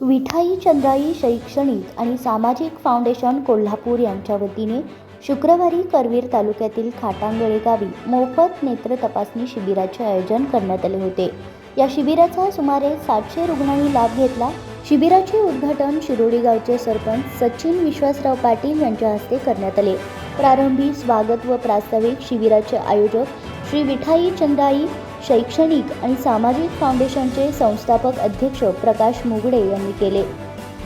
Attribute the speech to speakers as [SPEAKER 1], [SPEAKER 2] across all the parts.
[SPEAKER 1] विठाई चंद्राई शैक्षणिक आणि सामाजिक फाउंडेशन कोल्हापूर यांच्या वतीने शुक्रवारी करवीर तालुक्यातील खाटांगळे गावी मोफत नेत्र तपासणी शिबिराचे आयोजन करण्यात आले होते. या शिबिराचा सुमारे सातशे रुग्णांनी लाभ घेतला. शिबिराचे उद्घाटन शिरोडी गावचे सरपंच सचिन विश्वासराव पाटील यांच्या हस्ते करण्यात आले. प्रारंभी स्वागत व प्रास्ताविक शिबिराचे आयोजक श्री विठाई चंद्राई शैक्षणिक आणि सामाजिक फाउंडेशनचे संस्थापक अध्यक्ष प्रकाश मुगडे यांनी केले.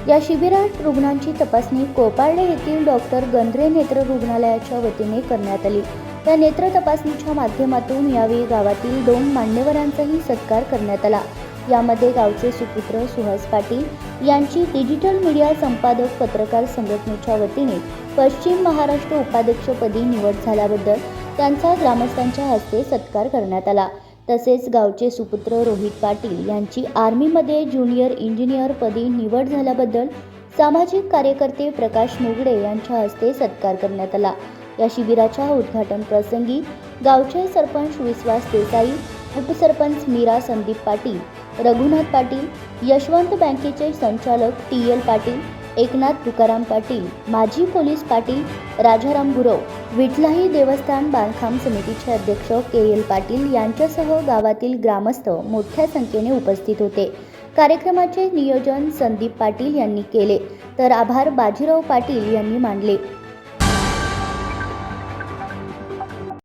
[SPEAKER 1] या शिबिरात रुग्णांची तपासणी कोपार्डे येथील डॉक्टर गंद्रे नेत्र रुग्णालयाच्या वतीने करण्यात आली. या नेत्र तपासणीच्या माध्यमातून यावेळी गावातील दोन मान्यवरांचाही सत्कार करण्यात आला. यामध्ये गावचे सुपुत्र सुहास पाटील यांची डिजिटल मीडिया संपादक पत्रकार संघटनेच्या वतीने पश्चिम महाराष्ट्र उपाध्यक्षपदी निवड झाल्याबद्दल त्यांचा ग्रामस्थांच्या हस्ते सत्कार करण्यात आला. तसेच गावचे सुपुत्र रोहित पाटील यांची आर्मीमध्ये ज्युनियर इंजिनियरपदी निवड झाल्याबद्दल सामाजिक कार्यकर्ते प्रकाश मुगडे यांच्या हस्ते सत्कार करण्यात आला. या शिबिराच्या उद्घाटन प्रसंगी गावचे सरपंच विश्वास देसाई उपसरपंच मीरा संदीप पाटील रघुनाथ पाटील यशवंत बँकेचे संचालक टी एल पाटील एकनाथ तुकाराम पाटील माजी पोलीस पाटील राजाराम गुरव विठलाही देवस्थान बांधकाम समितीचे अध्यक्ष के एल पाटील यांच्यासह गावातील ग्रामस्थ मोठ्या संख्येने उपस्थित होते. कार्यक्रमाचे नियोजन संदीप पाटील यांनी केले. तर आभार बाजीराव पाटील यांनी मानले.